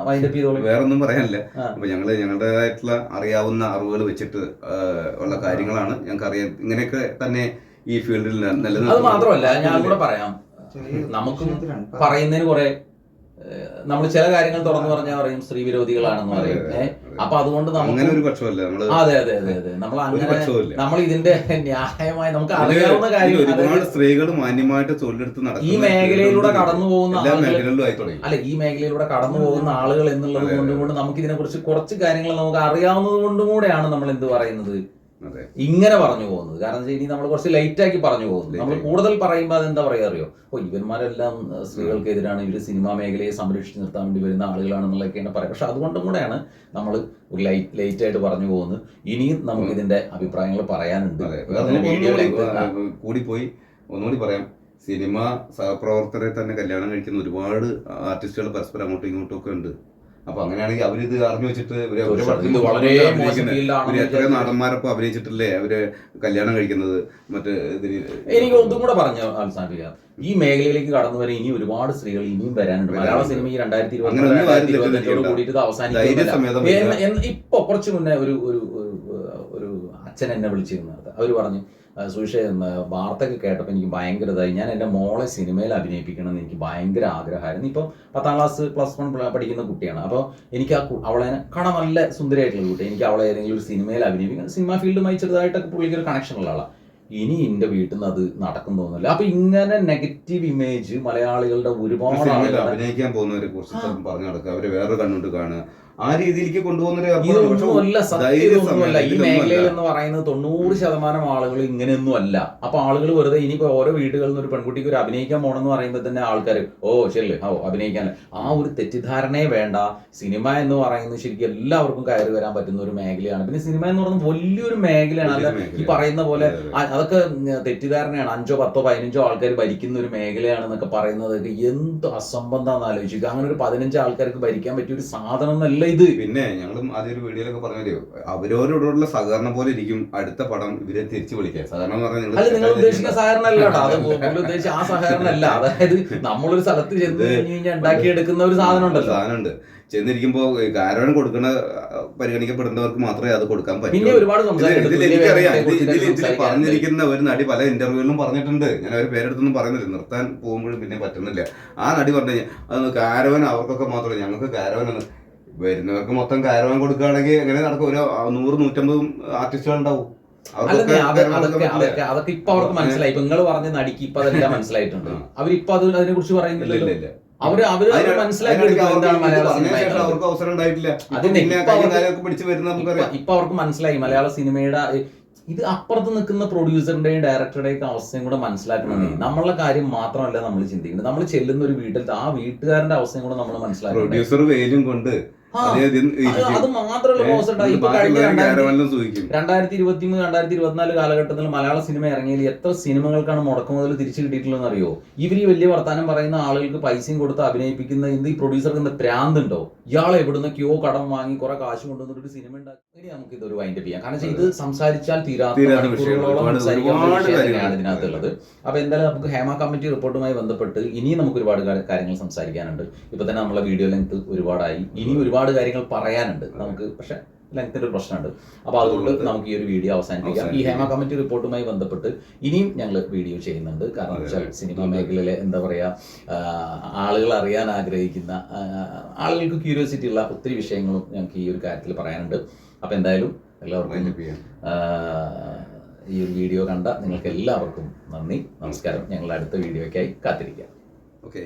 വൈൻഡപ്പ് ചെയ്തോളൂ. വേറെ ഒന്നും പറയാനില്ല. അപ്പൊ ഞങ്ങൾ ഞങ്ങളുടേതായിട്ടുള്ള അറിയാവുന്ന അറിവുകൾ വെച്ചിട്ട് ഉള്ള കാര്യങ്ങളാണ് ഞങ്ങൾക്ക് അറിയാം ഇങ്ങനെയൊക്കെ തന്നെ ഈ ഫീൽഡിൽ നല്ലത് അത് മാത്രമല്ല ഞാൻ കൂടെ പറയാം. നമുക്കും പറയുന്നതിന് കുറെ നമ്മൾ ചില കാര്യങ്ങൾ തുറന്നു പറഞ്ഞാൽ പറയും സ്ത്രീ വിരോധികളാണെന്ന് പറയും. അപ്പൊ അതുകൊണ്ട് അങ്ങനെ ഒരു പക്ഷമല്ല അതെ അതെ അതെ അതെ നമ്മൾ അങ്ങനെ നമ്മൾ ഇതിന്റെ ന്യായമായി നമുക്ക് അറിയാവുന്ന കാര്യം ഒരുപാട് സ്ത്രീകൾ മാന്യമായിട്ട് തൊഴിലെടുത്ത് ഈ മേഖലയിലൂടെ. കടന്നു പോകുന്ന അല്ല ഈ മേഖലയിലൂടെ കടന്നു പോകുന്ന ആളുകൾ എന്നുള്ളത്. കൊണ്ടും കൊണ്ട് നമുക്ക് ഇതിനെ കുറിച്ച് കുറച്ച് കാര്യങ്ങൾ നമുക്ക് അറിയാവുന്നത് കൊണ്ടും കൂടെയാണ് നമ്മൾ എന്ത് പറയുന്നത് ഇങ്ങനെ പറഞ്ഞു പോകുന്നത്. കാരണം വെച്ചാൽ ഇനി നമ്മൾ കുറച്ച് ലൈറ്റ് ആക്കി പറഞ്ഞു പോകുന്നത്. നമ്മൾ കൂടുതൽ പറയുമ്പോൾ അതെന്താ പറയുക അറിയോ? ഓ ഇവന്മാരെല്ലാം സ്ത്രീകൾക്കെതിരാണ് ഇവർ സിനിമാ മേഖലയെ സംരക്ഷിച്ച് നിർത്താൻ വേണ്ടി വരുന്ന ആളുകളാണെന്നുള്ളതൊക്കെയാണ് പറയാം. പക്ഷെ അതുകൊണ്ടും കൂടെയാണ് നമ്മൾ ഒരു ലൈറ്റ് ലൈറ്റ് ആയിട്ട് പറഞ്ഞു പോകുന്നത്. ഇനിയും നമുക്ക് ഇതിന്റെ അഭിപ്രായങ്ങൾ പറയാനുണ്ട്. കൂടിപ്പോയി. ഒന്നുകൂടി പറയാം. സിനിമ സഹപ്രവർത്തകരെ തന്നെ കല്യാണം കഴിക്കുന്ന ഒരുപാട് ആർട്ടിസ്റ്റുകൾ പരസ്പരം അങ്ങോട്ടും ഇങ്ങോട്ടും ഒക്കെ ഉണ്ട്. അപ്പൊ അങ്ങനെയാണെങ്കിൽ അവരിത് അറിഞ്ഞു വെച്ചിട്ട് ഇവർ വിചാരിച്ചു. നടന്മാരൊപ്പം അഭിനയിച്ചിട്ടില്ലേ? അവർ കല്യാണം കഴിക്കുന്നത് മറ്റേ ഇതിന് എനിക്ക് ഒന്നും കൂടെ പറഞ്ഞു അവസാനിപ്പിക്കാം ഈ മേഖലയിലേക്ക് കടന്നു വരെ ഇനി ഒരുപാട് സ്ത്രീകൾ ഇനിയും വരാനുണ്ട്. മലയാള സിനിമ ഈ രണ്ടായിരത്തി ആരും കൂടിയിട്ട് അവസാനിക്കും ഇപ്പൊ കുറച്ചു മുന്നേ ഒരു ഒരു ഒരു- ഒരു അച്ഛൻ എന്നെ വിളിച്ചിരുന്നത്. അവർ പറഞ്ഞു സുഷേ വാർത്തയൊക്കെ കേട്ടപ്പോൾ എനിക്ക് ഭയങ്കര ഇതായി. ഞാൻ എന്റെ മോളെ സിനിമയിൽ അഭിനയിപ്പിക്കണം എന്ന് എനിക്ക് ഭയങ്കര ആഗ്രഹമായിരുന്നു. ഇപ്പം പത്താം ക്ലാസ് പ്ലസ് വൺ പഠിക്കുന്ന കുട്ടിയാണ്. അപ്പോൾ എനിക്ക് ആ അവളെ കാണാൻ നല്ല സുന്ദരിയായിട്ടുള്ള കുട്ടി. എനിക്ക് അവളെ ഏതെങ്കിലും ഒരു സിനിമയിൽ അഭിനയിപ്പിക്കണം സിനിമ ഫീൽഡുമായി ചെറുതായിട്ടൊക്കെ പുള്ളിക്ക് ഒരു കണക്ഷനുള്ള ആളാണ് ഇനി എന്റെ വീട്ടിൽ നിന്ന് അത് നടക്കും തോന്നുന്നില്ല. അപ്പൊ ഇങ്ങനെ നെഗറ്റീവ് ഇമേജ് മലയാളികളുടെ ഒരുപാട് അഭിനയിക്കാൻ പോകുന്നവരെ കുറിച്ച് പറഞ്ഞു നടക്കുക. അവരെ വേറെ കണ്ണുകൊണ്ട് കാണുക. ആ രീതിയിലേക്ക് കൊണ്ടുപോകുന്ന ഈ മേഖലയിൽ എന്ന് പറയുന്നത് തൊണ്ണൂറ് ശതമാനം ആളുകൾ ഇങ്ങനെയൊന്നും അല്ല. അപ്പൊ ആളുകൾ വെറുതെ ഇനിയിപ്പോ ഓരോ വീടുകളിൽ നിന്ന് ഒരു പെൺകുട്ടിക്ക് ഒരു അഭിനയിക്കാൻ പോണെന്ന് പറയുമ്പോൾ തന്നെ ആൾക്കാർ ഓ ശരി ഓ അഭിനയിക്കാൻ. ആ ഒരു തെറ്റിദ്ധാരണയെ വേണ്ട. സിനിമ എന്ന് പറയുന്നത് ശരിക്കും എല്ലാവർക്കും കയറി വരാൻ പറ്റുന്ന ഒരു മേഖലയാണ്. പിന്നെ സിനിമ എന്ന് പറയുന്നത് വലിയൊരു മേഖലയാണ്. അല്ല ഈ പറയുന്ന പോലെ അതൊക്കെ തെറ്റിദ്ധാരണയാണ്. അഞ്ചോ പത്തോ പതിനഞ്ചോ ആൾക്കാർ ഭരിക്കുന്ന ഒരു മേഖലയാണെന്നൊക്കെ പറയുന്നത് എന്ത് അസംബന്ധമാണെന്ന് ആലോചിക്കുക. അങ്ങനെ ഒരു പതിനഞ്ച് ആൾക്കാർക്ക് ഭരിക്കാൻ പറ്റിയ ഒരു സാധനം എന്നല്ല ഇത് പിന്നെ ഞങ്ങളും ആദ്യം ഒരു വീഡിയോയിലൊക്കെ പറഞ്ഞല്ലോ അവരോരോടുള്ള സഹകരണം പോലെ ഇരിക്കും. അടുത്ത പടം ഇവരെ തിരിച്ചു വിളിക്കാൻ. സഹകരണം എന്ന് പറഞ്ഞാൽ അല്ല നിങ്ങൾ ഉദ്ദേശിക്കുന്ന സഹകരണം അല്ല കേട്ടോ. അത് പുള്ളി ഉദ്ദേശിച്ച ആ സഹകരണം അല്ല അതായത് നമ്മളൊരു സ്ഥലത്ത് ചെന്ന് കഴിഞ്ഞാൽ ഉണ്ടാക്കിയെടുക്കുന്ന ഒരു സാധനം ഉണ്ടല്ലോ. സാധനമുണ്ട്. കാരണം കൊടുക്കുന്ന പരിഗണിക്കപ്പെടുന്നവർക്ക് മാത്രമേ അത് കൊടുക്കാൻ പറ്റൂ. ഒരുപാട് ഇതിൽ സംസാരിക്കുന്നുണ്ട്. ഇതിൽ എനിക്കറിയാം. ഇതിൽ ഇതിൽ പറഞ്ഞിരിക്കുന്ന ഒരു നടി പല ഇന്റർവ്യൂകളിലും പറഞ്ഞിട്ടുണ്ട്. ഞാൻ അവർ പേരെടുത്തൊന്നും പറയുന്നില്ല. നിർത്താൻ പോകുമ്പോഴും പിന്നെ പറ്റുന്നില്ല. ആ നടി പറഞ്ഞു കഴിഞ്ഞാൽ അത് കാരവൻ അവർക്കൊക്കെ മാത്രമല്ല ഞങ്ങൾക്ക് കാരവൻ എന്ന് വരുന്നവർക്ക് മൊത്തം കയറുവാൻ കൊടുക്കുകയാണെങ്കിൽ എങ്ങനെ നടക്കും? ഒരു നൂറ് നൂറ്റമ്പതും ആർട്ടിസ്റ്റുകൾ ഉണ്ടാവും അതൊക്കെ അതൊക്കെ അതൊക്കെ ഇപ്പൊ അവർക്ക് മനസ്സിലായി. ഇപ്പൊ നിങ്ങൾ പറഞ്ഞ നടിക്ക് ഇപ്പൊ അതെല്ലാം മനസ്സിലായിട്ടുണ്ട്. അവരിപ്പൊ അത് അതിനെ കുറിച്ച് പറയുന്നില്ലല്ലോ? ഇല്ല. അവർ അവർ മനസ്സിലാക്കി ഇപ്പൊ അവർക്ക് മനസ്സിലായി. മലയാള സിനിമയുടെ ഇത് അപ്പുറത്ത് നിൽക്കുന്ന പ്രൊഡ്യൂസറിന്റെയും ഡയറക്ടറുടെയും അവസ്ഥയും കൂടെ മനസ്സിലാക്കണമെങ്കിൽ. നമ്മളുടെ കാര്യം മാത്രമല്ല നമ്മൾ ചിന്തിക്കുന്നത്. നമ്മൾ ചെല്ലുന്ന ഒരു വീട്ടിൽ ആ വീട്ടുകാരന്റെ അവസ്ഥയും കൂടെ നമ്മൾ മനസ്സിലാക്കണം പ്രൊഡ്യൂസർ വെയിലും കൊണ്ട് അതേ മാത്രമല്ല ഇപ്പൊ കഴിഞ്ഞ രണ്ടായിരത്തി ഇരുപത്തി മൂന്ന് രണ്ടായിരത്തി ഇരുപത്തിനാല് കാലഘട്ടത്തിൽ മലയാള സിനിമ ഇറങ്ങിയതിൽ എത്ര സിനിമകൾക്കാണ് മുടക്കം മുതൽ തിരിച്ചു കിട്ടിയിട്ടുള്ളതെന്ന് അറിയോ? ഇവർ ഈ വലിയ വർത്താനം പറയുന്ന ആളുകൾക്ക് പൈസയും കൊടുത്ത് അഭിനയിപ്പിക്കുന്ന എന്ത് ഈ പ്രൊഡ്യൂസർക്ക് എന്ത് പ്രാന്തുണ്ടോ ഇയാൾ ക്യോ കടം വാങ്ങി കുറെ കാശ് കൊണ്ടുവന്നിട്ട് സിനിമ ഉണ്ടാക്കി. നമുക്ക് ഇത് ഒരു വൈൻഡ് ചെയ്യാം. കാരണം ഇത് സംസാരിച്ചാൽ തീരാത്ത തീരാത്ത മണിക്കൂറുകളോളം വിഷയങ്ങൾ, വിഷയം തന്നെയാണ് ഇതിനകത്തുള്ളത്. അപ്പൊ എന്തായാലും നമുക്ക് ഹേമ കമ്മിറ്റി റിപ്പോർട്ടുമായി ബന്ധപ്പെട്ട് ഇനിയും നമുക്ക് ഒരുപാട് കാര്യങ്ങൾ സംസാരിക്കാനുണ്ട്. ഇപ്പൊ തന്നെ നമ്മളെ വീഡിയോ ലെങ്ത് ഒരുപാടായി. ഇനി ഒരുപാട് കാര്യങ്ങൾ പറയാനുണ്ട്. നമുക്ക് പക്ഷെ ലെങ്ത്തിന്റെ ഒരു പ്രശ്നമുണ്ട്. അപ്പൊ അതുകൊണ്ട് നമുക്ക് ഈ ഒരു വീഡിയോ അവസാനിപ്പിക്കാം. ഈ ഹേമ കമ്മിറ്റി റിപ്പോർട്ടുമായി ബന്ധപ്പെട്ട് ഇനിയും ഞങ്ങൾ വീഡിയോ ചെയ്യുന്നുണ്ട്. കാരണം വെച്ചാൽ സിനിമ മേഖലയിലെ എന്താ പറയാ ആളുകൾ അറിയാൻ ആഗ്രഹിക്കുന്ന ആളുകൾക്ക് ക്യൂരിയോസിറ്റി ഉള്ള ഒത്തിരി വിഷയങ്ങളും ഞങ്ങൾക്ക് ഈ ഒരു കാര്യത്തിൽ പറയാനുണ്ട്. അപ്പൊ എന്തായാലും എല്ലാവർക്കും ഈ ഒരു വീഡിയോ കണ്ട നിങ്ങൾക്ക് എല്ലാവർക്കും നന്ദി നമസ്കാരം. ഞങ്ങൾ അടുത്ത വീഡിയോക്കായി കാത്തിരിക്കാം. ഓക്കെ.